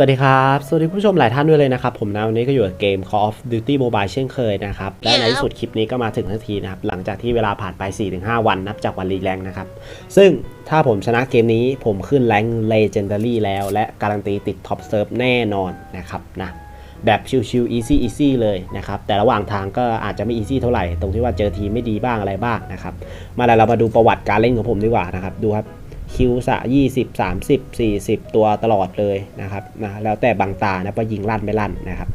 สวัสดีครับ สวัสดีผู้ชมหลายท่านด้วยเลยนะครับ ผมนะวันนี้ก็อยู่กับเกม Call of Duty Mobile เช่นเคยนะครับ และในที่สุดคลิปนี้ก็มาถึงทันทีนะครับ หลังจากที่เวลาผ่านไป 4-5 วันนับจากวันรีแรงนะครับ ซึ่งถ้าผมชนะเกมนี้ผมขึ้นแรง Legendary แล้ว และการันตีติด Top Serve แน่นอนนะครับนะแบบชิวๆ easy easy เลยนะครับ แต่ระหว่างทางก็อาจจะไม่ easy เท่าไหร่ ตรงที่ว่าเจอทีไม่ดีบ้างอะไรบ้างนะครับ มาแล้วเรามาดูประวัติการเล่นของผมดีกว่านะครับ ดูครับ คิวสะ20 30 40 ตัวตลอดเลยนะครับนะแล้วแต่บางตานะว่ายิงลั่นไม่ลั่นนะครับ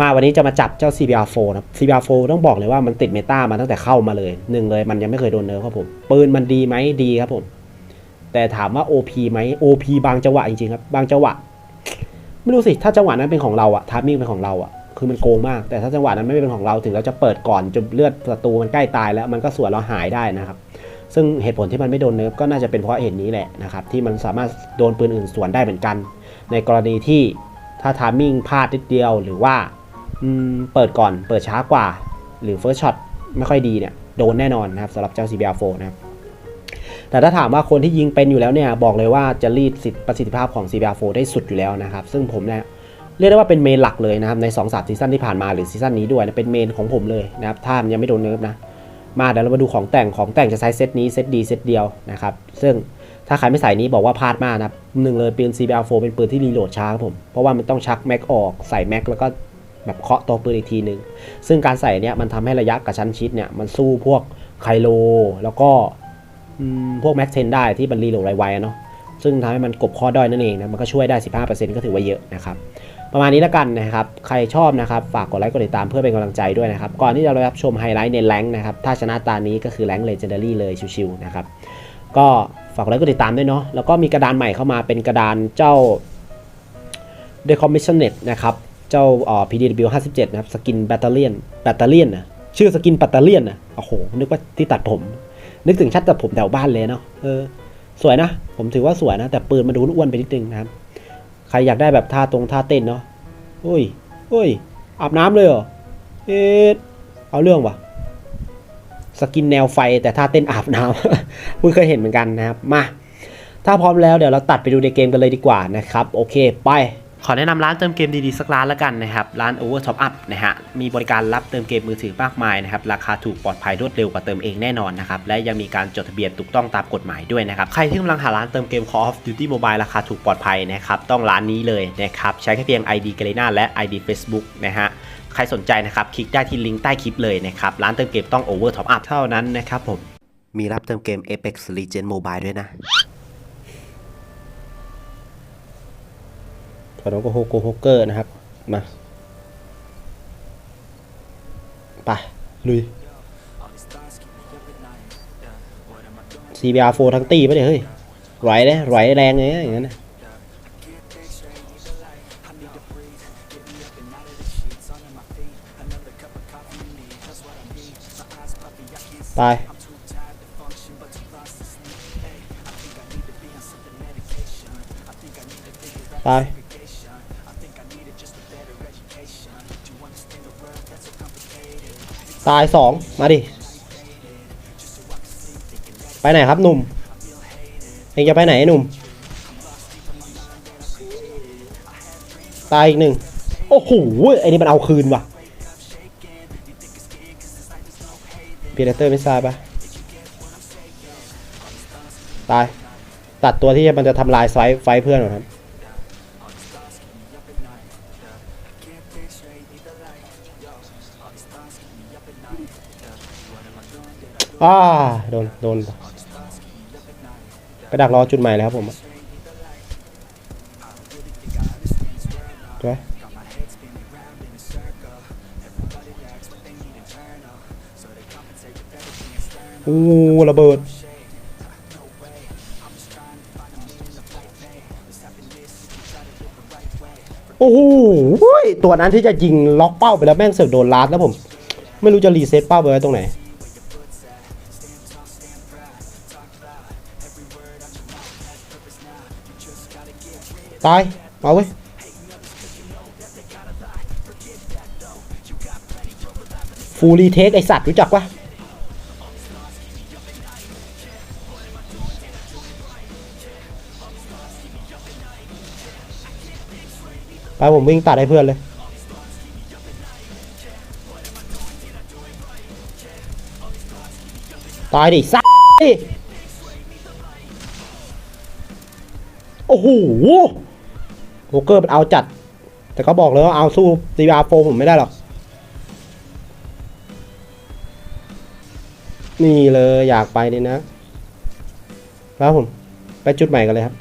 มาวันนี้จะมาจับเจ้า CBR4 นะ CBR4 ต้องบอกเลยว่ามันติดเมตามาตั้งแต่เข้ามาเลยหนึ่งเลยมันยังไม่เคยโดนเนิร์ฟครับผม ปืนมันดีไหมดีครับผม แต่ถามว่า OP ไหม OP บางจังหวะจริงๆครับ บางจังหวะ ไม่รู้สิ ถ้าจังหวะนั้นเป็นของเราอะทามมิ่งเป็นของเราอะคือมันโกงมาก แต่ถ้าจังหวะนั้นไม่เป็นของเราถึงเราจะเปิดก่อนจนเลือดศัตรูมันใกล้ตายแล้วมันก็สวนเราหายได้นะครับ ซึ่งเหตุผลที่มันไม่โดนเนิร์ฟก็น่าจะเป็นเพราะเหตุนี้แหละนะครับที่มันสามารถโดนปืนอื่นสวนได้เหมือนกัน ในกรณีที่ถ้าทามมิ่งพลาดนิดเดียวหรือว่าเปิดก่อนเปิดช้ากว่า หรือเฟิร์สช็อตไม่ค่อยดีเนี่ยโดนแน่นอนนะครับสำหรับเจ้า CBR4 นะครับแต่ถ้าถามว่าคนที่ยิงเป็นอยู่แล้วเนี่ยบอกเลยว่าจะรีดสิทธิประสิทธิภาพของ CBR4 ได้สุดอยู่แล้วนะครับ ซึ่งผมเนี่ยเรียกได้ว่าเป็นเมนหลักเลยนะครับใน2-3ซีซั่นที่ผ่านมาหรือซีซั่นนี้ด้วยนะเป็นเมนของผมเลยนะครับถ้ามันยังไม่โดนเนิร์ฟนะ มาเดี๋ยวเรามาดูของแต่งของแต่งจะใช้เซตนี้เซตดีเซตเดียวนะครับซึ่งถ้าใครไม่ใส่นี้บอกว่าพลาดมากนะครับหนึ่งเลยปืน CBR4 เป็นปืนที่รีโหลดช้าครับผม เพราะว่ามันต้องชักแม็กออกใส่แม็กแล้วก็แบบเคาะตัวปืนอีกทีหนึ่งซึ่งการใส่เนี่ยมันทำให้ระยะกระชั้นชิดเนี่ยมันสู้พวกไคลโล แล้วก็พวกแม็กเทนได้ที่มันรีโหลดไวๆเนาะ ซึ่งทำให้มันกบข้อด้อยนั่นเองนะมันก็ช่วยได้ 15%ก็ถือว่าเยอะนะครับประมาณนี้แล้วกันนะครับ ใครชอบนะครับ ฝากกดไลค์กดติดตามเพื่อเป็นกำลังใจด้วยนะครับ ก่อนที่จะรับชมไฮไลท์ในแรงนะครับ ถ้าชนะตานี้ก็คือแรงเลเจนดารี่เลยชิวๆนะครับ ก็ฝากกดไลค์กดติดตามด้วยเนาะ แล้วก็มีกระดานใหม่เข้ามาเป็นกระดานเจ้า Decommissionet นะครับ เจ้าอ่อ PDW 57 นะครับ สกินแบตเตอรี่นแบตเตอรี่นะชื่อสกินแบตเตอรี่นนะโอ้โห นึกว่าที่ตัดผม นึกถึงชัดตัดผมแถวบ้านเลยเนาะ เออ สวยนะ ผมถือว่าสวยนะ แต่ปืนมันดูอ้วนไปนิดนึงนะครับ ใครอยากได้แบบท่าตรงท่าเต้นเนาะอุ้ยอุ้ยอาบน้ำเลยเหรอ เอ๊ะเอาเรื่องวะสกินแนวไฟแต่ท่าเต้นอาบน้ำคุณเคยเห็นเหมือนกันนะครับ มา ถ้าพร้อมแล้วเดี๋ยวเราตัดไปดูในเกมกันเลยดีกว่านะครับ โอเค ไป ขอแนะนำร้านเติมเกมดีๆ สักร้านล้วกันนะครับ ร้าน Over Top Up นะฮะ มีบริการรับเติมเกมมือถือมากมายนะครับ ราคาถูกปลอดภัยรวดเร็วกว่าเติมเองแน่นอนนะครับ และยังมีการจดทะเบียนถูกต้องตามกฎหมายด้วยนะครับ ใครที่กำลังหาร้านเติมเกม Call of Duty Mobile ราคาถูกปลอดภัยนะครับ ต้องร้านนี้เลยนะครับ ใช้แค่เพียง ID g a l e n a และ ID Facebook นะฮะใครสนใจนะครับ คลิกได้ที่ลิงก์ใต้คลิปเลยนะครับ ร้านเติมเกมต้อง Over Top Up เท่านั้นนะครับผม มีรับเติมเกม Apex Legends Mobile ด้วยนะ ขอน้องโกโฮโกโฮเกอร์นะครับ มาไปลุย CBR4 ทั้งตีปเนี่ยเฮ้ยไหวเลยไหวแรงเลยอย่างนั้นนะตายตาย ตายสองมาดิ ไปไหนครับหนุ่มเองจะไปไหนไอ้หนุ่ม ตายอีกหนึ่งโอ้โหไอ้นี่มันเอาคืนว่ะพีเดเตอร์ไม่ทราบปะตาย ตัดตัวที่มันจะทำลายไฟไฟเพื่อนหรอครับ อ่าโดน โดนไปดักรอจุดใหม่แล้วครับผมใช่ไหมอู้ระเบิดโอ้โหตัวนั้นที่จะยิงล็อกเป้าไปแล้วแม่งเสือกโดนลาดแล้วผม ไม่รู้จะรีเซ็ตเป้าไปไว้ตรงไหน ตาย มาเว้ย ฟูรีเทคไอสัตว์รู้จักปะไปผมวิ่งตัดให้เพื่อนเลย ตายดิสัดิโอ้โห โบเกอร์มันเอาจัด แต่ก็บอกเลยว่าเอาสู้ซีอาโฟผมไม่ได้หรอก นี่เลยอยากไปนี่นะ แล้วผม ไปจุดใหม่กันเลยครับ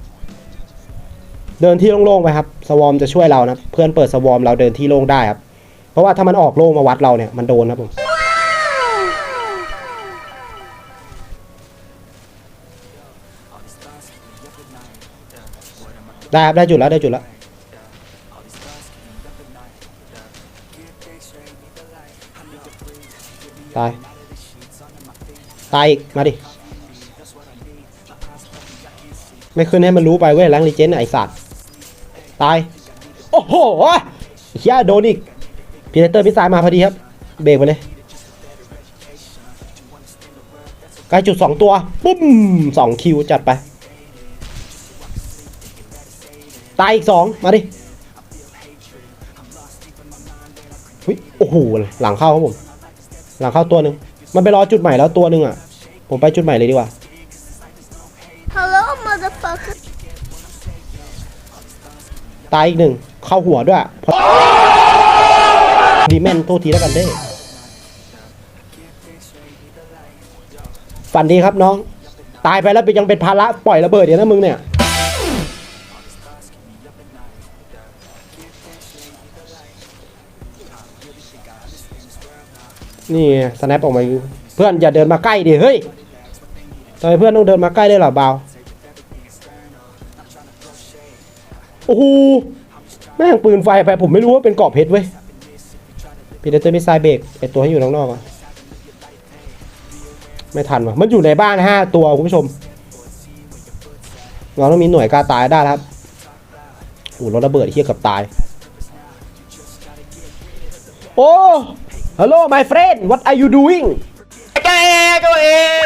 เดินที่โล่งๆไปครับสวอมจะช่วยเรานะเพื่อนเปิดสวอมเราเดินที่โล่งได้ครับ เพราะว่าถ้ามันออกโล่งมาวัดเราเนี่ยมันโดนครับผมได้ครับได้จุดแล้วได้จุดแล้ว ตาย ตายอีก มาดิ ไม่ขึ้นให้มันรู้ไปเว้ยแรงลีเจนไอสัตว์ ตาย โอ้โหเฮียโดนอีกพีเตอร์พิซายมาพอดีครับ เบรกไปเลยใกล้จุดสองตัว ปุ้มสองคิวจัดไป ตายอีกสองมาดิหุ้ยโอ้โห หลังเข้าครับผม หลังเข้าตัวหนึ่งมันไปรอจุดใหม่แล้วตัวหนึ่งอะ ผมไปจุดใหม่เลยดีกว่า Hello, motherfucker. ตายอีกหนึ่งเข้าหัวด้วยพอดีแมนโทษทีแล้วกันเด้ฝันดีครับน้อง ตายไปแล้วยังเป็นภาระปล่อยระเบิดเดี๋ยวนะมึงเนี่ย นี่สแนปออกมาเพื่อนอย่าเดินมาใกล้ดิเฮ้ยทำไมเพื่อนต้องเดินมาใกล้ได้วยหรอเบาโอ้โหแม่งปืนไฟไปผมไม่รู้ว่าเป็นเกาะเพชรเว้ยพีเดเตอร์มิสไซเบรกไอตัวให้อยู่ข้างนอกอะไม่ทันว่ะมันอยู่ในบ้านห้าตัวคุณผู้ชม เราต้องมีหน่วยกล้าตายได้ครับโอ้รถระเบิดเฮียกับตาย โอ้ hello my friend what are you doing แกก็เอง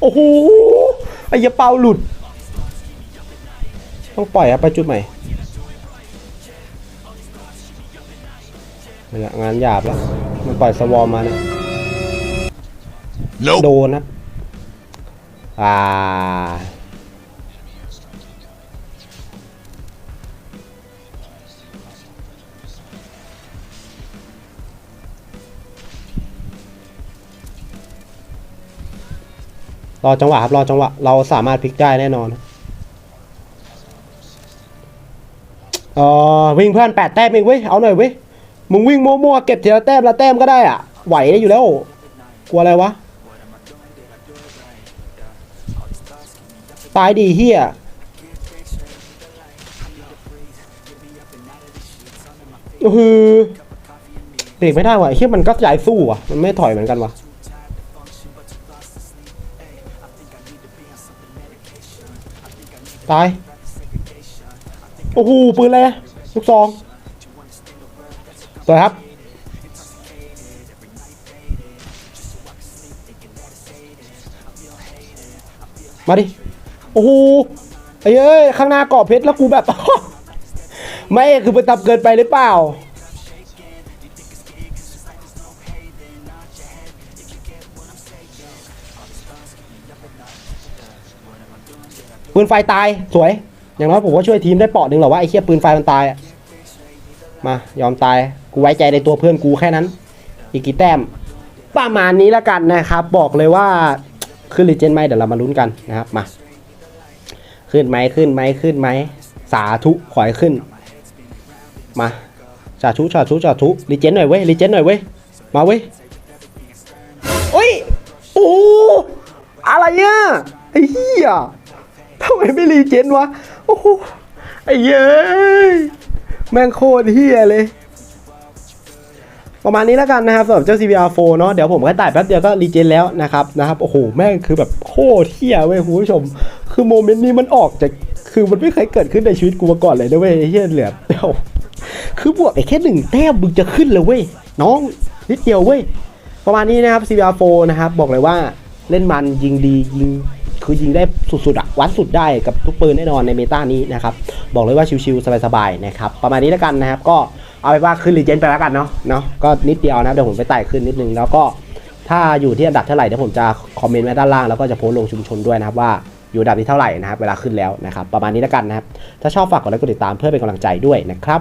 โอ้โหไอ้ยาเปาหลุด ต้องปล่อยครับไปจุดใหม่นี่แหละงานหยาบแล้ว มันปล่อยสวอมมานะโดนนะ อ่ารอจังหวะครับรอจังหวะเราสามารถพลิกได้แน่นอนเออวิ่งเพื่อนแปดแต้มเองเว้ยเอาหน่อยเว้ยมึงวิ่งมั่วๆเก็บทีละแต้มละแต้มก็ได้อะไหวได้อยู่แล้ว กลัวอะไรวะ ตายดีเฮียโอ้โหเบรกไม่ได้ว่ะเฮียมันก็ใจสู้ว่ะ มันไม่ถอยเหมือนกันว่ะตาย โอ้โห ปืนอะไรลูกซองสวยครับ มาดิ โอ้โหไอ้เอ้ยข้างหน้าเกาะเพชรแล้วกูแบบ ไม่คือไปตับเกินไปหรือเปล่า ปืนไฟตายสวย อย่างน้อยผมก็ช่วยทีมได้เปาะหนึ่งหรอว่าไอ้เคียปืนไฟมันตายอะมายอมตายกูไว้ใจในตัวเพื่อนกูแค่นั้น อีกกี่แต้มประมาณนี้แล้วกันนะครับ บอกเลยว่าขึ้นรีเจนไหมเดี๋ยวเรามาลุ้นกันนะครับมา ขึ้นไหมขึ้นไหมขึ้นไหมสาธุขอให้ขึ้น มาสาธุสาธุสาธุรีเจนหน่อยเว้ยรีเจนหน่อยเว้ยมาเว้ยโอ้ยโอ้อะไรอะไอ้เหี้ยทำไมไม่รีเจนวะโอ้โหไอ้เย้ยแม่งโคตรเฮียเลยประมาณนี้แล้วกันนะครับสำหรับเจ้า CBR4 เนาะเดี๋ยวผมก็ตายแป๊บเดียวก็รีเจนแล้วนะครับนะครับโอ้โหแม่งคือแบบโคตรเฮียเว้ยคุณผู้ชม คือโมเมนต์นี้มันออกจากคือมันไม่เคยเกิดขึ้นในชีวิตกูมาก่อนเลยนะเว้ยไอ้เฮี้ยเหลือเดียวคือบวกไอ้แค่หนึ่งแต้มมึงจะขึ้นเลยเว้ยน้องนิดเดียวเว้ยประมาณนี้นะครับ CBR4 นะครับบอกเลยว่าเล่นมันยิงดียิงคือยิงได้สุดๆอะวัดสุดได้กับทุกปืนแน่นอนในเมตานี้นะครับบอกเลยว่าชิวๆสบายๆนะครับประมาณนี้แล้วกันนะครับก็เอาไปว่าขึ้นรีเจนไปแล้วกันเนาะเนาะก็นิดเดียวนะเดี๋ยวผมไปไต่ขึ้นนิดนึงแล้วก็ถ้าอยู่ที่อันดับเท่าไหร่เดี๋ยวผมจะคอมเมนต์ไว้ด้านล่างแล้วก็จะโพสต์ลงชุมชนด้วยนะครับว่า อยู่ดับที่เท่าไหร่นะครับเวลาขึ้นแล้วนะครับประมาณนี้แล้วกันนะครับถ้าชอบฝากกดไลค์กดติดตามเพื่อเป็นกำลังใจด้วยนะครับ